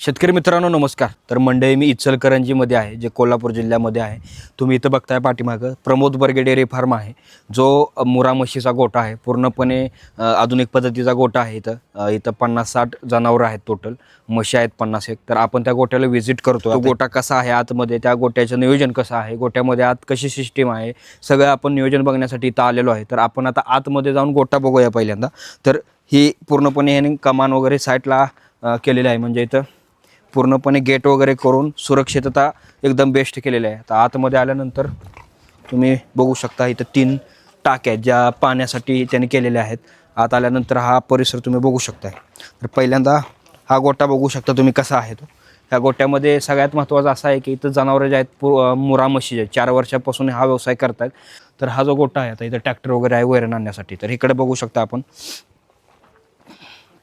शेतकरी मित्रांनो नमस्कार. तर मंडळी मी इचलकरंजीमध्ये आहे जे कोल्हापूर जिल्ह्यामध्ये आहे. तुम्ही इथं बघताय पाठीमागं प्रमोद बर्गे डेअरी फार्म आहे. जो मुरा म्हशीचा गोठा आहे. पूर्णपणे आधुनिक पद्धतीचा गोठा आहे इथं. इथं पन्नास साठ जनावरं आहेत टोटल म्हशी आहेत पन्नास एक तर आपण त्या गोट्याला व्हिजिट करतो तो गोटा कसा आहे आतमध्ये? त्या गोट्याचं नियोजन कसं आहे? गोट्यामध्ये आत कशी सिस्टीम आहे? सगळं आपण नियोजन बघण्यासाठी इथं आलेलो आहे. तर आपण आता आतमध्ये जाऊन गोटा बघूया पहिल्यांदा. तर ही पूर्णपणे ह्याने कमान वगैरे साईडला केलेलं केलेली आहे. म्हणजे इथं पूर्णपणे गेट वगैरे करून सुरक्षितता एकदम बेस्ट केलेली आहे. आता आतमध्ये आल्यानंतर तुम्ही बघू शकता इथं तीन टाक्या आहेत ज्या पाण्यासाठी त्यांनी केलेल्या आहेत. आत आल्यानंतर हा परिसर तुम्ही बघू शकताय. तर पहिल्यांदा हा गोटा बघू शकता तुम्ही कसा आहे तो. ह्या गोट्यामध्ये सगळ्यात महत्त्वाचं असं आहे की इथं जनावरं जे आहेत पु मुरा म्हशी जे आहेत चार वर्षापासून हा व्यवसाय करतायत. तर हा जो गोटा आहे आता इथं ट्रॅक्टर वगैरे आहे वैरण आणण्यासाठी. तर इकडे बघू शकता आपण.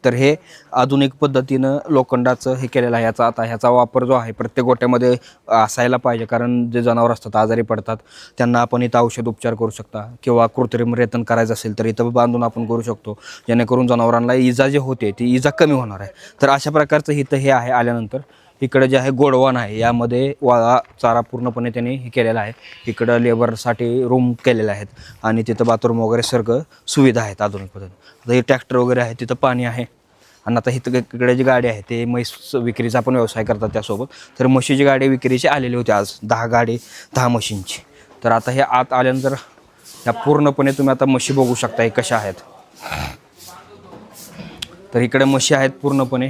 तर हे आधुनिक पद्धतीनं लोखंडाचं हे केलेलं आहे. याचा आता ह्याचा वापर जो आहे प्रत्येक गोट्यामध्ये असायला पाहिजे. कारण जे जनावर असतात आजारी पडतात त्यांना आपण इथं औषध उपचार करू शकता. किंवा कृत्रिम रेतन करायचं असेल तर इथं बांधून आपण करू शकतो. जेणेकरून जनावरांना इजा जी होते ती इजा कमी होणार आहे. तर अशा प्रकारचं इथं हे आहे आल्यानंतर. इकडं जे आहे गोडवान आहे यामध्ये वाळा चारा पूर्णपणे त्यांनी हे केलेला आहे. इकडं लेबरसाठी रूम केलेले आहेत आणि तिथं बाथरूम वगैरे सर्ग सुविधा आहेत आधुनिक पद्धतीने. आता हे ट्रॅक्टर वगैरे आहे तिथं पाणी आहे. आणि आता इथं इकडे जी गाडी आहे ते म्हैस विक्रीचा पण व्यवसाय करतात त्यासोबत. तर म्हशीची गाडी विक्रीची आलेली होती आज दहा गाडी दहा म्हशींची. तर आता हे आत आल्यानंतर ह्या पूर्णपणे तुम्ही आता म्हशी बघू शकता हे कशा आहेत. तर इकडे म्हशी आहेत पूर्णपणे.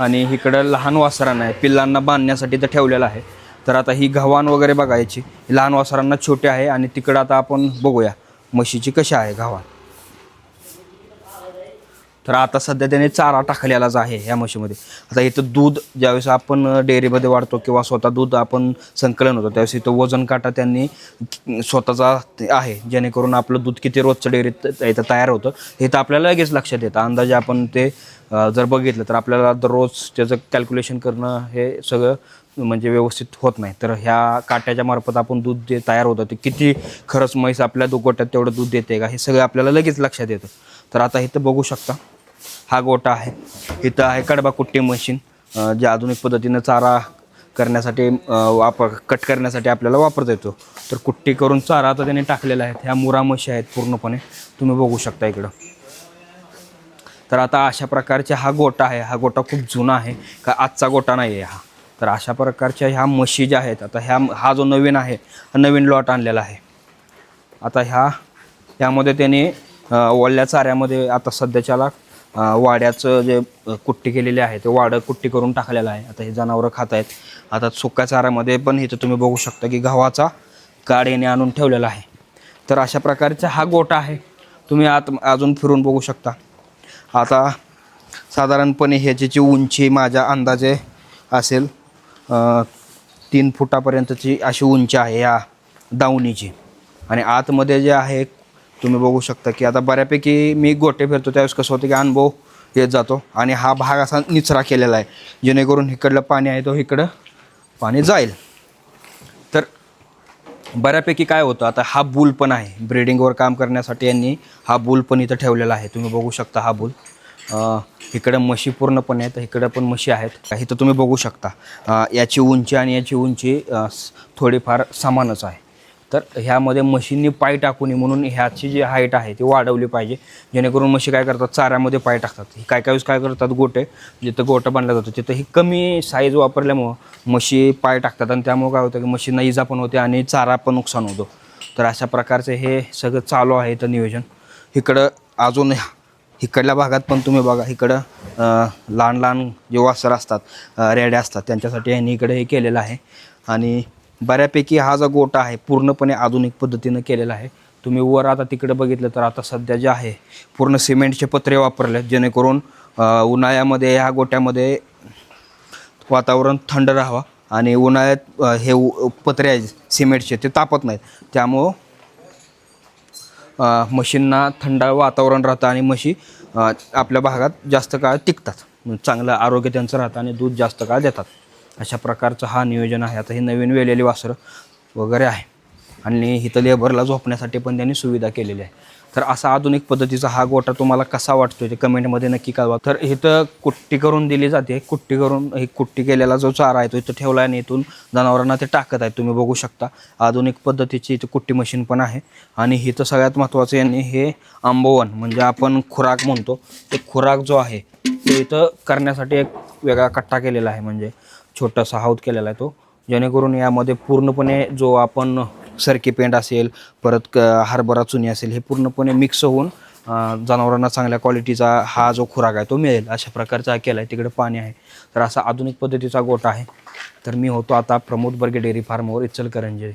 आणि इकडं लहान वासरांना आहे. पिल्लांना बांधण्यासाठी तर ठेवलेलं आहे. तर आता ही गव्हाण वगैरे बघायची. लहान वासरांना छोटे आहे आणि तिकडं आता आपण बघूया. म्हशीची कशी आहे गव्हाण? तर आता सध्या त्याने चारा टाकलेलाच आहे ह्या म्हशीमध्ये. आता इथं दूध ज्यावेळेस आपण डेअरीमध्ये वाढतो किंवा स्वतः दूध आपण संकलन होतो त्यावेळेस इथं वजन काटा त्यांनी स्वतःचा ते आहे. जेणेकरून आपलं दूध किती रोजचं डेअरीत इथं तयार होतं हे तर आपल्याला लगेच लक्षात येतं. अंदाजे आपण ते जर बघितलं तर आपल्याला दररोज त्याचं कॅल्क्युलेशन करणं हे सगळं म्हणजे व्यवस्थित होत नाही. तर ह्या काट्याच्या मार्फत आपण दूध जे तयार होतं ते किती खरंच म्हैस आपल्या दुगोट्यात तेवढं दूध देते का हे सगळं आपल्याला लगेच लक्षात येतं. तर आता इथं बघू शकता. हा गोटा आहे. इथं आहे कडबा कुट्टी मशीन जे आधुनिक पद्धतीनं चारा करण्यासाठी वापर कट करण्यासाठी आपल्याला वापरता येतो. तर कुट्टी करून चारा आता त्याने टाकलेला आहे. ह्या मुरा म्हशी आहेत पूर्णपणे. तुम्ही बघू शकता इकडं. तर आता अशा प्रकारचा हा गोटा आहे. हा गोटा खूप जुना आहे का आजचा गोटा नाही आहे हा. तर अशा प्रकारच्या ह्या म्हशी ज्या आहेत आता ह्या हा जो नवीन आहे हा नवीन लॉट आणलेला आहे. आता ह्या ह्यामध्ये त्याने अ, ओल्या चाऱ्यामध्ये आता सध्याच्याला वाड्याचं जे कुट्टी केलेली आहे ते वाडं कुट्टी करून टाकलेलं आहे. आता हे जनावरं खात आहेत आता सुक्या चाऱ्यामध्ये पण इथं तुम्ही बघू शकता की गव्हाचा काड आणून ठेवलेला आहे. तर अशा प्रकारचा हा गोटा आहे. तुम्ही आत अजून फिरून बघू शकता. आता साधारणपणे ह्याची उंची माझ्या अंदाजे असेल तीन फुटापर्यंतची अशी उंची आहे या दावणीची. आणि आतमध्ये जे आहे तुम्ही बघू शकता की आता बऱ्यापैकी मी गोटे फिरतो त्यावेळेस कसं होतं की अनुभव येत जातो. आणि हा भाग असा निचरा केलेला आहे. जेणेकरून इकडलं पाणी आहे तो इकडं पाणी जाईल. तर बऱ्यापैकी काय होतं आता हा बुल पण आहे. ब्रिडिंगवर काम करण्यासाठी यांनी हा बुल पण इथं ठेवलेला आहे. तुम्ही बघू शकता हा बुल. इकडं म्हशी पूर्णपणे आहेत इकडं पण म्हशी आहेत. इथं तुम्ही बघू शकता. याची उंची आणि याची उंची थोडीफार समानच आहे. तर ह्यामध्ये म्हशींनी पाय टाकू नये म्हणून ह्याची जी हाईट आहे ती वाढवली पाहिजे. जेणेकरून म्हशी काय करतात? चाऱ्यामध्ये पाय टाकतात. ही काय काय वेळेस काय करतात? गोटे. जिथं गोटं बांधला जातं तिथं ही कमी साईज वापरल्यामुळं म्हशी पाय टाकतात आणि त्यामुळं काय होतं की म्हशींना इजा पण होते आणि चारा पण नुकसान होतो. तर अशा प्रकारचे हे सगळं चालू आहे इथं नियोजन. इकडं अजून इकडल्या भागात पण तुम्ही बघा इकडं लहान लहान जे वासर असतात रेड्या असतात त्यांच्यासाठी यांनी इकडे हे केलेलं आहे. आणि बऱ्यापैकी हा जो गोटा आहे पूर्णपणे आधुनिक पद्धतीनं केलेला आहे. तुम्ही वर आता तिकडे बघितलं तर आता सध्या जे आहे पूर्ण सिमेंटचे पत्रे वापरले आहेत जेणेकरून उन्हाळ्यामध्ये ह्या गोट्यामध्ये वातावरण थंड राहावं आणि उन्हाळ्यात हे पत्रे आहेत सिमेंटचे ते तापत नाहीत. त्यामुळं म्हशींना थंड वातावरण राहतं आणि म्हशी आपल्या भागात जास्त काळ टिकतात. चांगलं आरोग्य त्यांचं राहतं आणि दूध जास्त काळ देतात. अशा प्रकारचं हा नियोजन आहे. आता हे नवीन वेलेली वासरं वगैरे आहे. आणि इथं लेबरला झोपण्यासाठी पण त्यांनी सुविधा केलेली आहे. तर असा आधुनिक पद्धतीचा हा गोटा तुम्हाला कसा वाटतो ते कमेंटमध्ये नक्की कळवा. तर इथं कुट्टी करून दिली जाते. कुट्टी करून हे कुट्टी केलेला जो चारा आहे तो इथं ठेवला आहे आणि इथून जनावरांना ते टाकत आहे. तुम्ही बघू शकता. आधुनिक पद्धतीची इथं कुट्टी मशीन पण आहे. आणि इथं सगळ्यात महत्त्वाचं यांनी हे आंबोवन म्हणजे आपण खुराक म्हणतो ते खुराक जो आहे तो इथं करण्यासाठी एक वेगळा कट्टा केलेला आहे. म्हणजे छोटासा हाऊत केलेला आहे तो. जेणेकरून यामध्ये पूर्णपणे जो आपण सरकी पेंट असेल परत क हरभरा चुनी असेल हे पूर्णपणे मिक्स होऊन जनावरांना चांगल्या क्वालिटीचा हा जो खुराक आहे तो मिळेल. अशा प्रकारचा हा केला आहे तिकडे पाणी आहे. तर असा आधुनिक पद्धतीचा गोठा आहे. तर मी होतो आता प्रमोद बर्गे डेअरी फार्मवर इचलकरंजे.